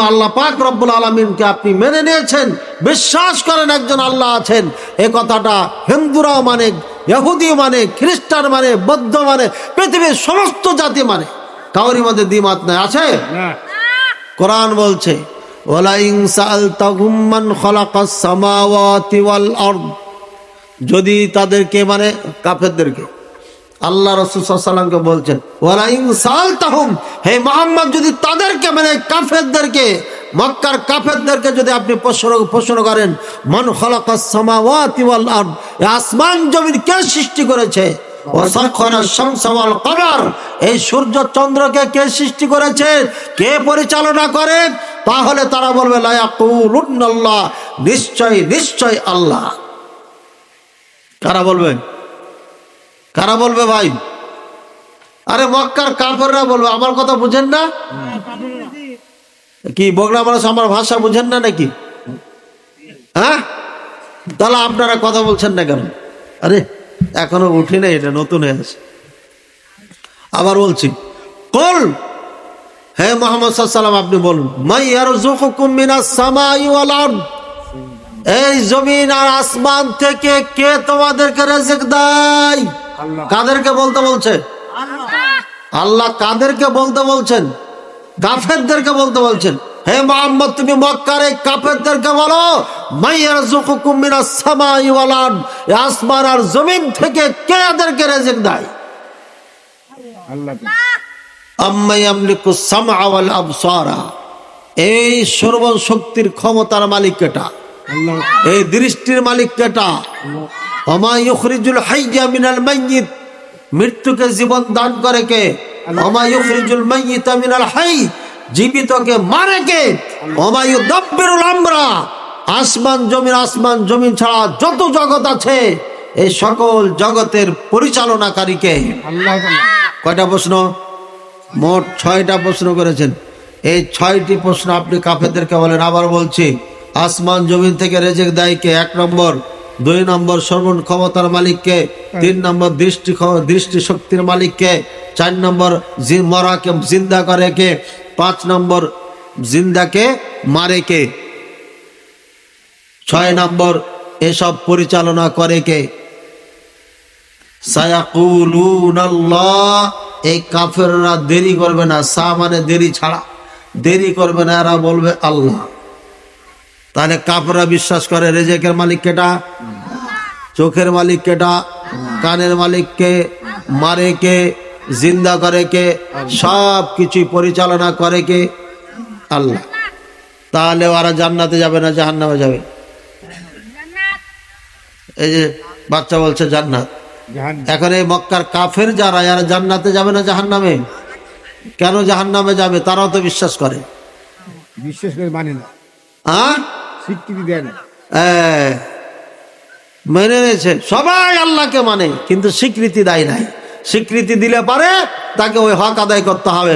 আল্লাহ পাক রব্বুল আলমিনকে আপনি মেনে নিয়েছেন। বিশ্বাস করেন একজন আল্লাহ আছেন। এ কথাটা হিন্দুরাও মানে ইহুদি মানে খ্রিস্টান মানে বৌদ্ধ মানে পৃথিবীর সমস্ত জাতি মানে। কাউরি মধ্যে দ্বিমত নাই। আছে? কোরআন বলছে যদি তাদেরকে মানে কাফেরদেরকে। আল্লাহ রসুলামকে বলছেন, ওয়ালাইন সাআলতাহুম হে মোহাম্মদ, যদি তাদেরকে মানে কাফেরদেরকে, মক্কার কাফেরদেরকে যদি আপনি প্রশ্ন করেন, মন এই আসমান জমিন কে সৃষ্টি করেছে? এই সূর্য চন্দ্রকে কে সৃষ্টি করেছে? কে পরিচালনা করে? তাহলে তারা বলবে নিশ্চয় নিশ্চয় আল্লাহ। কারা বলবে কারা বলবে ভাই? আরে মক্কার কাপড়রা বলবে, আমার কথা বুঝেন না? কি, বগলা মানুষ আমার ভাষা বুঝেন না নাকি? হ্যাঁ? তাহলে আপনারা কথা বলছেন না কেন? আরে, এখনও উঠি না এটা নতুন হয়ে আছে আবার বলছি, কল! হে মোহাম্মদ সাল্লাম আপনি বলুন, মাই আর মিনাস সামাই এই জমিন আর আসমান থেকে কে তোমাদেরকে রেজেক দেয়? কাদেরকে বলতে বলছে? আল্লাহ কাদেরকে বলতে বলছেন? কাফেরদেরকে বলতে বলছেন? হে মোহাম্মদ তুমি মক্কার এই কাফেরদেরকে বলো আসমান আর জমিন থেকে কে এদেরকে রেজেক দেয়? এই সর্ব শক্তির ক্ষমতার মালিক কেটা এই দৃষ্টির মালিক কেটা অমা ইউখরিজুল হাইয়া মিনাল মাইয়িত। মৃত্যুকে জীবন দান করে কে? অমা ইউখরিজুল মাইয়িতা মিনাল হাই। জীবিতকে মারে কে? অমা ইউদাব্বিরুল আমরা। আসমান জমিন আসমান জমিন ছাড়া যত জগৎ আছে এই সকল জগতের পরিচালনাকারীকে কয়টা প্রশ্ন? মোট ছয়টা প্রশ্ন করেছেন। এই ছয়টি প্রশ্ন আপনি কাফেরদেরকে বলেন। আবার বলছি আসমান জমিন থেকে রেজেক দেয়কে এক নম্বর দুই নম্বর সর্বন ক্ষমতার মালিককে, তিন নম্বর দৃষ্টি দৃষ্টি শক্তির মালিককে, চার নম্বর মরাকে জিন্দা করে কে, পাঁচ নম্বর জিন্দাকে মারে কে, ছয় নম্বর এসব পরিচালনা করে কে। এই কাফেররা দেরি করবে না, সা মানে দেরি ছাড়া। দেরি করবে না, এরা বলবে আল্লাহ। তাহলে কাফেররা বিশ্বাস করে রেজেকের মালিক কেটা? চোখের মালিক কেটা? কানের মালিককে মারে কে? জিন্দা করে কে? সব কিছুই পরিচালনা করে কে? আল্লাহ। তাহলে ওরা জান্নাতে যাবে না জাহান্নামে যাবে? এই যে বাচ্চা বলছে জান্নাত। এখন এই মক্কার কাফের যারা এরা জান্নাতে যাবে না জাহান্নামে? কেন জাহান্নামে যাবে? তারাও তো বিশ্বাস করে। বিশ্বাস করে মানে না। হ্যাঁ? স্বীকৃতি দেয় না। মেনে নিয়েছে। সবাই আল্লাহকে মানে কিন্তু স্বীকৃতি দেয় নাই। স্বীকৃতি দিলে পারে, তাকে ওই হক আদায় করতে হবে।